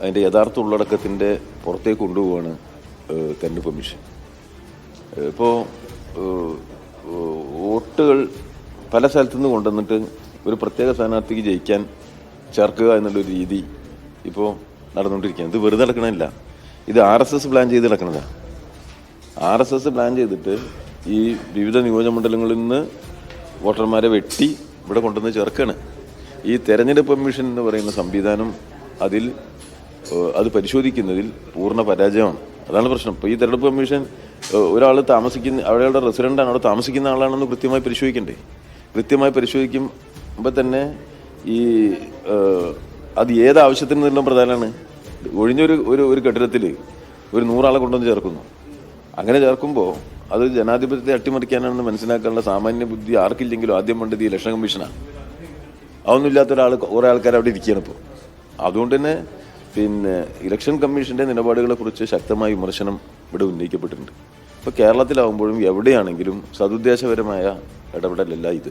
അതിന്റെ യഥാർത്ഥ ഉള്ളടക്കത്തിന്റെ പുറത്തേക്ക് കൊണ്ടുപോവാണ് തെരഞ്ഞെടുപ്പ് കമ്മീഷൻ. ഇപ്പോൾ വോട്ടുകൾ പല സ്ഥലത്തുനിന്ന് കൊണ്ടുവന്നിട്ട് ഒരു പ്രത്യേക സ്ഥാനാർത്ഥിക്ക് ജയിക്കാൻ ചേർക്കുക എന്നുള്ളൊരു രീതി ഇപ്പോൾ നടന്നുകൊണ്ടിരിക്കുകയാണ്. ഇത് വെറുതെ നടക്കണമില്ല ഇത് ആർ എസ് എസ് പ്ലാൻ ചെയ്ത് നടക്കണതാണ് ആർ എസ് എസ് പ്ലാൻ ചെയ്തിട്ട് ഈ വിവിധ നിയോജകമണ്ഡലങ്ങളിൽ നിന്ന് വോട്ടർമാരെ വെട്ടി ഇവിടെ കൊണ്ടുവന്ന് ചേർക്കുകയാണ് ഈ തെരഞ്ഞെടുപ്പ് കമ്മീഷൻ എന്ന് പറയുന്ന സംവിധാനം അതിൽ അത് പരിശോധിക്കുന്നതിൽ പൂർണ പരാജയമാണ്. അതാണ് പ്രശ്നം. ഇപ്പോൾ ഈ തെരഞ്ഞെടുപ്പ് കമ്മീഷൻ ഒരാൾ താമസിക്കുന്ന അവിടെയുള്ള റെസിഡന്റാണ് അവിടെ താമസിക്കുന്ന ആളാണെന്ന് കൃത്യമായി പരിശോധിക്കണ്ടേ? കൃത്യമായി പരിശോധിക്കുമ്പോൾ തന്നെ ഈ അത് ഏത് ആവശ്യത്തിന് നിന്നും പ്രധാനമാണ് ഒഴിഞ്ഞൊരു ഒരു ഒരു കെട്ടിടത്തിൽ ഒരു നൂറാളെ കൊണ്ടുവന്ന് ചേർക്കുന്നു. അങ്ങനെ ചേർക്കുമ്പോൾ അത് ജനാധിപത്യത്തെ അട്ടിമറിക്കാനാണെന്ന് മനസ്സിലാക്കാനുള്ള സാമാന്യ ബുദ്ധി ആർക്കില്ലെങ്കിലും ആദ്യം വേണ്ടത് ഈ ഇലക്ഷൻ കമ്മീഷനാണ്. അതൊന്നും ഇല്ലാത്ത ഒരാൾ കുറേ ആൾക്കാർ അവിടെ ഇരിക്കുകയാണ് ഇപ്പോൾ അതുകൊണ്ട് തന്നെ പിന്നെ ഇലക്ഷൻ കമ്മീഷന്റെ നിലപാടുകളെ കുറിച്ച് ശക്തമായ വിമർശനം ഇവിടെ ഉന്നയിക്കപ്പെട്ടിട്ടുണ്ട്. ഇപ്പോൾ കേരളത്തിലാവുമ്പോഴും എവിടെയാണെങ്കിലും സതുദ്ദേശപരമായ ഇടപെടലല്ല ഇത്.